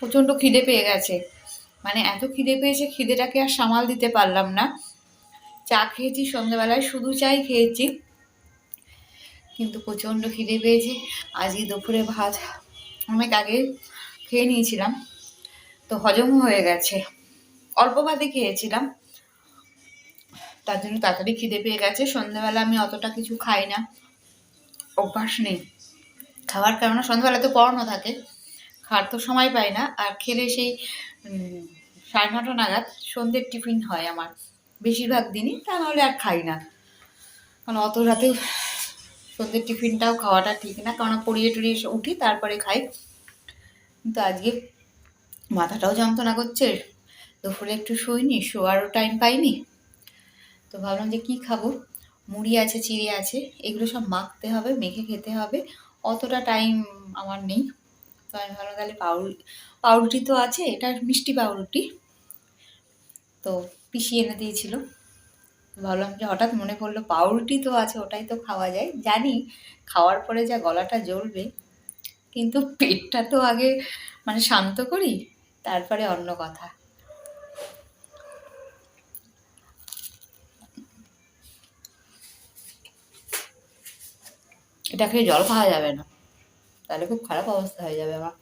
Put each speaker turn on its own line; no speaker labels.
প্রচণ্ড খিদে পেয়ে গেছে। মানে এত খিদে পেয়েছে, খিদেটাকে আর সামাল দিতে পারলাম না। চা খেয়েছি সন্ধ্যাবেলায়, শুধু চাই খেয়েছি। কিন্তু প্রচণ্ড খিদে পেয়েছে। আজকে দুপুরে ভাত অনেক আগে খেয়ে নিয়েছিলাম। তো হজমও হয়ে গেছে। অল্প ভাতে খেয়েছিলাম। তার জন্য তাড়াতাড়ি খিদে পেয়ে গেছে। সন্ধ্যাবেলা আমি অতটা কিছু খাই না। অভ্যাস নেই। খাওয়ার কারণে সন্ধ্যাবেলা তো পড়ানো থাকে। খাওয়ার তো সময় পাই না, আর খেলে সেই সাড়ে নটা নাগাদ সন্ধ্যের টিফিন হয় আমার। বেশিরভাগ দিনই তা নাহলে আর খাই না। কারণ অত রাতে সন্ধ্যের টিফিনটাও খাওয়াটা ঠিক না, কারণ পড়িয়ে টড়িয়ে উঠি, তারপরে খাই। কিন্তু আজকে মাথাটাও যন্ত্রণা করছে, দুপুরে একটু শুইনি, শোয়ারও টাইম পাইনি। তো ভাবলাম যে কি খাব? মুড়ি আছে, চিড়ে আছে, এগুলো সব মাখতে হবে, মেখে খেতে হবে। অতটা টাইম আমার নেই। তো আমি ভাবলাম তাহলে পাউরুটি পাউরুটি তো আছে, এটা মিষ্টি পাউরুটি। তো পিসি এনে দিয়েছিল। ভাবলাম যে হঠাৎ মনে পড়ল পাউরুটি তো আছে, ওটাই তো খাওয়া যায়। জানি খাওয়ার পরে যা গলাটা জ্বলবে, কিন্তু পেটটা তো আগে মানে শান্ত করি, তারপরে অন্য কথা। এটা খেয়ে জল খাওয়া যাবে না। তাহলে খুব খারাপ অবস্থা হয়ে যাবে আমার।